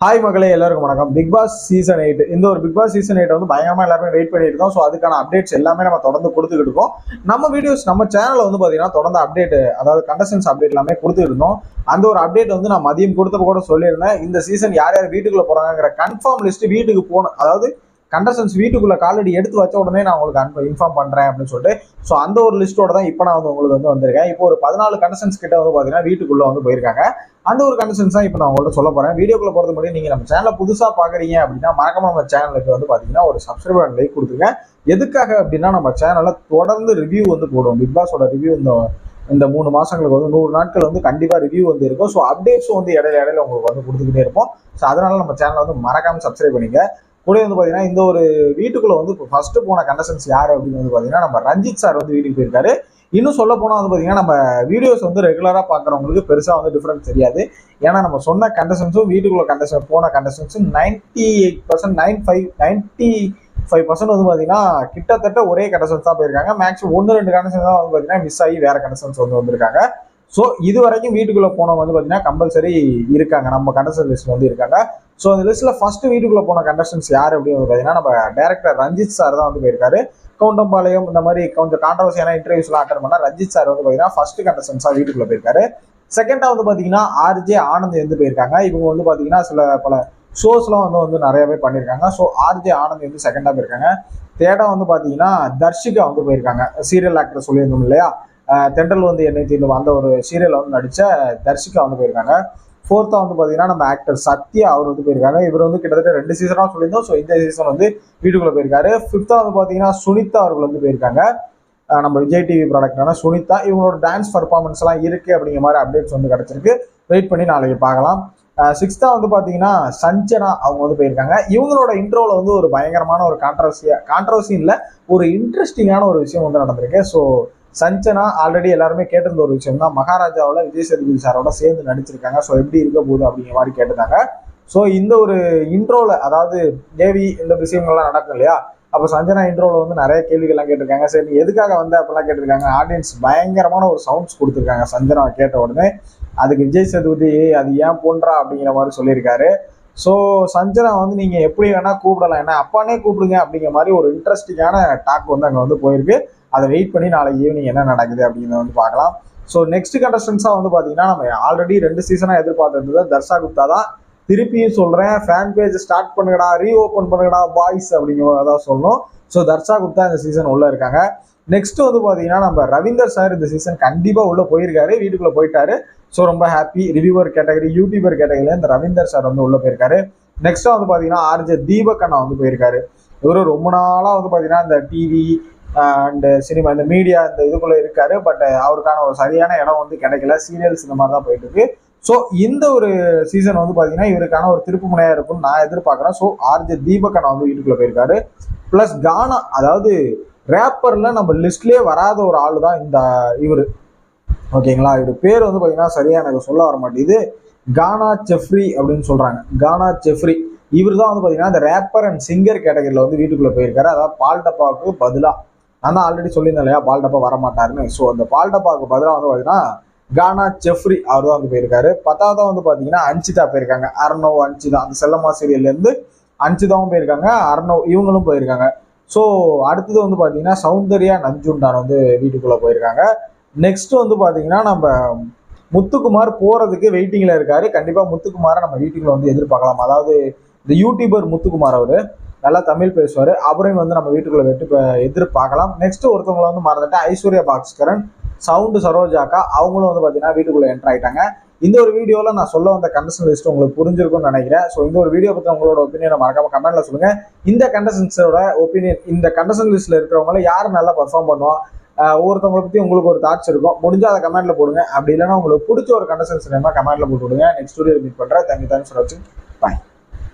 Hi மகளே எல்லாருக்கும் வணக்கம். பிக் பாஸ் சீசன் எயிட் இந்த ஒரு பிக் பாஸ் சீசன் எயிட் வந்து பயங்கரமா எல்லாருமே வெயிட் பண்ணிட்டு இருக்கோம். ஸோ அதுக்கான அப்டேட்ஸ் எல்லாமே நம்ம தொடர்ந்து கொடுத்துக்கிட்டு இருக்கோம். நம்ம வீடியோஸ் நம்ம சேனல்ல வந்து பாத்தீங்கன்னா தொடர்ந்து அப்டேட் அதாவது கண்டஸ்டன்ஸ் அப்டேட் எல்லாமே கொடுத்துட்டு இருந்தோம். அந்த ஒரு அப்டேட் வந்து நான் மதியம் கொடுத்தப்ப கூட சொல்லியிருந்தேன். இந்த சீசன் யார் யார் வீட்டுக்குள்ள போறாங்கிற கன்ஃபார்ம் லிஸ்ட் வீட்டுக்கு போன அதாவது கண்டஸ்டன்ஸ் வீட்டுக்குள்ள காலடி எடுத்து வச்ச உடனே நான் உங்களுக்கு அன்பு இன்ஃபார்ம் பண்றேன் அப்படின்னு சொல்லிட்டு ஸோ அந்த ஒரு லிஸ்ட்டோட தான் இப்போ நான் வந்து உங்களுக்கு வந்து வந்திருக்கேன். இப்போ ஒரு பதினாலு கண்டஸ்டன்ஸ் கிட்ட வந்து பார்த்தீங்கன்னா வீட்டுக்குள்ள வந்து போயிருக்காங்க. அந்த ஒரு கண்டிஷன்ஸ் தான் இப்போ நான் உங்கள்ட்ட சொல்ல போறேன். வீடியோக்குள்ள போறது முன்னாடி நீங்க நம்ம சேனலை புதுசா பாக்குறீங்க அப்படின்னா மறக்காம நம்ம சேனலுக்கு வந்து பாத்தீங்கன்னா ஒரு சப்ஸ்கிரைபர் லைக் கொடுத்துருங்க. எதுக்காக அப்படின்னா நம்ம சேனலில் தொடர்ந்து ரிவ்யூ வந்து போடுவோம். பிக் பாஸோட ரிவ்யூ இந்த இந்த மூணு மாசங்களுக்கு வந்து நூறு நாட்கள் வந்து கண்டிப்பா ரிவ்யூ வந்து இருக்கும். ஸோ அப்டேட்ஸும் வந்து இடையில இடையில உங்களுக்கு வந்து கொடுத்துக்கிட்டே இருப்போம். ஸோ அதனால நம்ம சேனலை வந்து மறக்காம சப்ஸ்கிரைப் பண்ணிங்க கூட வந்து பார்த்தீங்கன்னா இந்த ஒரு வீட்டுக்குள்ள வந்து இப்போ ஃபர்ஸ்ட் போன கண்டஸ்டன்ஸ் யார் அப்படின்னு வந்து பார்த்தீங்கன்னா நம்ம ரஞ்சித் சார் வந்து வீட்டுக்கு போயிருக்காரு. இன்னும் சொல்ல போனால் வந்து பார்த்தீங்கன்னா நம்ம வீடியோஸ் வந்து ரெகுலராக பார்க்குறவங்களுக்கு பெருசாக வந்து டிஃப்ரெண்ட் தெரியாது. ஏன்னா நம்ம சொன்ன கண்டஸ்டன்ஸும் வீட்டுக்குள்ள கண்டஸ்டன் போன கண்டஸ்டன்ஸும் ninety eight percent nine five ninety five percent வந்து பார்த்தீங்கன்னா கிட்டத்தட்ட ஒரே கண்டஸ்டன்ஸ் தான் போயிருக்காங்க. மேக்ஸிமம் ஒன்று ரெண்டு கண்டஸ்டன்ஸ் தான் வந்து பார்த்தீங்கன்னா மிஸ் ஆகி வேற கண்டஸ்டன்ஸ் வந்து வந்திருக்காங்க. ஸோ இது வரைக்கும் வீட்டுக்குள்ளே போனவங்க வந்து பார்த்தீங்கன்னா கம்பல்சரி இருக்காங்க. நம்ம கண்டஸ்டன் லிஸ்ட்டில் வந்து இருக்காங்க. ஸோ அந்த லிஸ்ட்டில் ஃபஸ்ட்டு வீட்டுக்குள்ளே போன கண்டஸ்டன்ஸ் யார் அப்படின்னு பார்த்தீங்கன்னா நம்ம டேரக்டர் ரஞ்சித் சார் தான் வந்து போயிருக்காரு. கவுண்டம்பாளையம் இந்த மாதிரி கொஞ்சம் கான்ட்ரவர்சியான இன்டர்வியூஸ்லாம் அட்டன் பண்ணால் ரஞ்சித் சார் வந்து பார்த்தீங்கன்னா ஃபர்ஸ்ட் கண்டஸ்டன்ஸாக வீட்டுக்குள்ளே போயிருக்காரு. செகண்டாக வந்து பார்த்தீங்கன்னா ஆர்ஜே ஆனந்த் வந்து போயிருக்காங்க. இவங்க வந்து பார்த்தீங்கன்னா சில பல ஷோஸ்லாம் வந்து வந்து நிறையவே பண்ணியிருக்காங்க ஸோ ஆர்ஜே ஆனந்த் வந்து செகண்டாக போயிருக்காங்க. தேர்டாக வந்து பார்த்தீங்கன்னா தர்ஷிகா வந்து போயிருக்காங்க. சீரியல் ஆக்டர் சொல்லியிருந்தோம் இல்லையா? தென்றல் வந்து என்னை தீண்டும் அந்த ஒரு சீரியல் வந்து நடிச்ச தர்ஷிகா வந்து போயிருக்காங்க. ஃபோர்த்தா வந்து பார்த்தீங்கன்னா நம்ம ஆக்டர் சத்யா அவர் வந்து போயிருக்காங்க. இவர் வந்து கிட்டத்தட்ட ரெண்டு சீசனாக சொல்லியிருந்தோம். ஸோ இந்த சீசன் வந்து வீட்டுக்குள்ள போயிருக்காரு. ஃபிஃப்த்தா வந்து பார்த்தீங்கன்னா சுனிதா அவர்கள் வந்து போயிருக்காங்க. நம்ம விஜய் டிவி ப்ராடக்டான சுனிதா. இவங்களோட டான்ஸ் பர்ஃபார்மன்ஸ் எல்லாம் இருக்கு அப்படிங்கிற மாதிரி அப்டேட்ஸ் வந்து கிடைச்சிருக்கு. வெயிட் பண்ணி நாளைக்கு பார்க்கலாம். சிக்ஸ்த்தாக வந்து பார்த்தீங்கன்னா சஞ்சனா அவங்க வந்து போயிருக்காங்க. இவங்களோட இன்ட்ரோவில் வந்து ஒரு பயங்கரமான ஒரு கான்ட்ரவர்சியா கான்ட்ரவர்சி இல்லை ஒரு இன்ட்ரெஸ்டிங்கான ஒரு விஷயம் வந்து நடந்திருக்கு. ஸோ சஞ்சனா ஆல்ரெடி எல்லாருமே கேட்டிருந்த ஒரு விஷயம் தான் மகாராஜாவில் விஜய் சேதுபதி சாரோட சேர்ந்து நடிச்சிருக்காங்க. ஸோ எப்படி இருக்க போகுது அப்படிங்கிற மாதிரி கேட்டிருந்தாங்க. ஸோ இந்த ஒரு இன்ட்ரோவில் அதாவது தேவி இந்த விஷயங்கள்லாம் நடக்கும் இல்லையா? அப்போ சஞ்சனா இன்ட்ரோவில் வந்து நிறைய கேள்விகள்லாம் கேட்டிருக்காங்க. சரி நீ எதுக்காக வந்த அப்படிலாம் கேட்டிருக்காங்க. ஆடியன்ஸ் பயங்கரமான ஒரு சவுண்ட்ஸ் கொடுத்துருக்காங்க சஞ்சனா கேட்ட உடனே. அதுக்கு விஜய் சேதுபதி அது ஏன் போன்றா அப்படிங்கிற மாதிரி சொல்லியிருக்காரு. ஸோ சஞ்சனா வந்து நீங்கள் எப்படி வேணால் கூப்பிடலாம். ஏன்னா அப்பானே கூப்பிடுங்க அப்படிங்கிற மாதிரி ஒரு இன்ட்ரெஸ்டிங்கான டாக் வந்து அங்கே வந்து போயிருக்கு. அதை வெயிட் பண்ணி நாளைக்கு ஈவினிங் என்ன நடக்குது அப்படிங்கிறத வந்து பார்க்கலாம். ஸோ நெக்ஸ்ட் கண்டஸ்டன்ஸாக வந்து பார்த்தீங்கன்னா நம்ம ஆல்ரெடி ரெண்டு சீசனாக எதிர்பார்த்துருந்தது. தர்ஷா குப்தா தான். திருப்பியும் சொல்கிறேன் ஃபேன் பேஜ் ஸ்டார்ட் பண்ணுங்கடா ரீஓப்பன் பண்ணுங்கடா பாய்ஸ் அப்படிங்கிறத சொல்லணும். ஸோ தர்ஷா குப்தா இந்த சீசன் உள்ளே இருக்காங்க. நெக்ஸ்ட் வந்து பார்த்தீங்கன்னா நம்ம ரவீந்தர் சார் இந்த சீசன் கண்டிப்பாக உள்ளே போயிருக்காரு வீட்டுக்குள்ளே போயிட்டாரு. ஸோ ரொம்ப ஹாப்பி ரிவியூவர் கேட்டகரி யூடியூபர் கேட்டகரியில் இந்த ரவீந்தர் சார் வந்து உள்ளே போயிருக்காரு. நெக்ஸ்ட்டாக வந்து பார்த்தீங்கன்னா ஆர்ஜே தீபக் அண்ணா வந்து போயிருக்காரு. இவரு ரொம்ப நாளாக வந்து பார்த்தீங்கன்னா இந்த டிவி அண்டு சினிமா இந்த மீடியா இந்த இதுக்குள்ளே இருக்காரு. பட் அவருக்கான ஒரு சரியான இடம் வந்து கிடைக்கல. சீரியல்ஸ் இந்த மாதிரி தான் போயிட்டு இருக்கு ஸோ இந்த ஒரு சீசன் வந்து பார்த்தீங்கன்னா இவருக்கான ஒரு திருப்பு முனையாக இருக்கும்னு நான் எதிர்பார்க்குறேன். ஸோ ஆர்ஜே தீபக் வந்து வீட்டுக்குள்ளே போயிருக்காரு. ப்ளஸ் கானா அதாவது ரேப்பரில் நம்ம லிஸ்ட்லேயே வராத ஒரு ஆள் தான் இந்த இவர். ஓகேங்களா? இவர் பேர் வந்து பார்த்தீங்கன்னா சரியாக எனக்கு சொல்ல வர மாட்டேங்குது. கானா செஃப்ரி அப்படின்னு சொல்கிறாங்க கானா செஃப்ரி. இவர் தான் வந்து பார்த்தீங்கன்னா இந்த ரேப்பர் அண்ட் சிங்கர் கேட்டகரியில் வந்து வீட்டுக்குள்ளே போயிருக்காரு. அதாவது பால் டப்பாவுக்கு பதிலாக நான் தான் ஆல்ரெடி சொல்லியிருந்தேன் இல்லையா பால் டப்பா வர மாட்டாருன்னு ஸோ அந்த பால் டப்பாவுக்கு பதிலாக வந்து பார்த்தீங்கன்னா கானா செஃப்ரி அவர் தான் வந்து போயிருக்காரு. பத்தாவது வந்து பார்த்தீங்கன்னா அன்சிதா போயிருக்காங்க. அர்ணவ் அன்சிதா அந்த செல்லம்மா சீரியல்லேருந்து அன்சிதாவும் போயிருக்காங்க. அர்ணவ் இவங்களும் போயிருக்காங்க. ஸோ அடுத்தது வந்து பார்த்தீங்கன்னா சௌந்தர்யா நஞ்சுண்டான் வந்து வீட்டுக்குள்ளே போயிருக்காங்க. நெக்ஸ்ட் வந்து பார்த்தீங்கன்னா நம்ம முத்துக்குமார் போகிறதுக்கு வெயிட்டிங்கில் இருக்காரு. கண்டிப்பாக முத்துக்குமாரை நம்ம வீட்டுக்குள்ளே வந்து எதிர்பார்க்கலாம். அதாவது இந்த யூடியூபர் முத்துக்குமார் அவர். நல்லா தமிழ் பேசுவார். அவரையும் வந்து நம்ம வீட்டுக்குள்ளே வெட்டு எதிர்பார்க்கலாம். நெக்ஸ்ட் ஒருத்தவங்களை வந்து மறந்துட்டு ஐஸ்வர்யா பாஸ்கரன் சவுண்டு சரோஜாக்கா அவங்களும் வந்து பார்த்தீங்கன்னா வீட்டுக்குள்ளே என்டர் ஆயிட்டாங்க. இந்த ஒரு வீடியோவில் நான் சொல்ல வந்த கண்டஸ்டன் லிஸ்ட் உங்களுக்கு புரிஞ்சிருக்கும்னு நினைக்கிறேன். ஸோ இந்த ஒரு வீடியோ பற்றி உங்களோட ஒப்பீனியனை மறக்காம கமெண்ட்ல சொல்லுங்க. இந்த கண்டஸ்டன்ஸோட ஒப்பீனியன் இந்த கண்டஸ்டன் லிஸ்ட்டில் இருக்கிறவங்கள யார் நல்லா பர்ஃபார்ம் பண்ணுவோம் ஒவ்வொருத்தவங்களை பற்றி உங்களுக்கு ஒரு தாட்ஸ் இருக்கும். முடிஞ்சால் அதை கமெண்ட்ல போடுங்க. அப்படி இல்லைன்னா உங்களுக்கு பிடிச்ச ஒரு கண்டஸ்டன்ஸ் வேணுமா கமெண்ட்ல போட்டு விடுங்க. நெக்ஸ்ட் வீடியோ மீட் பண்ணுறேன் தேங்க்யூ தேங்க்ஸ் ஃபார் வாட்சிங் பாய்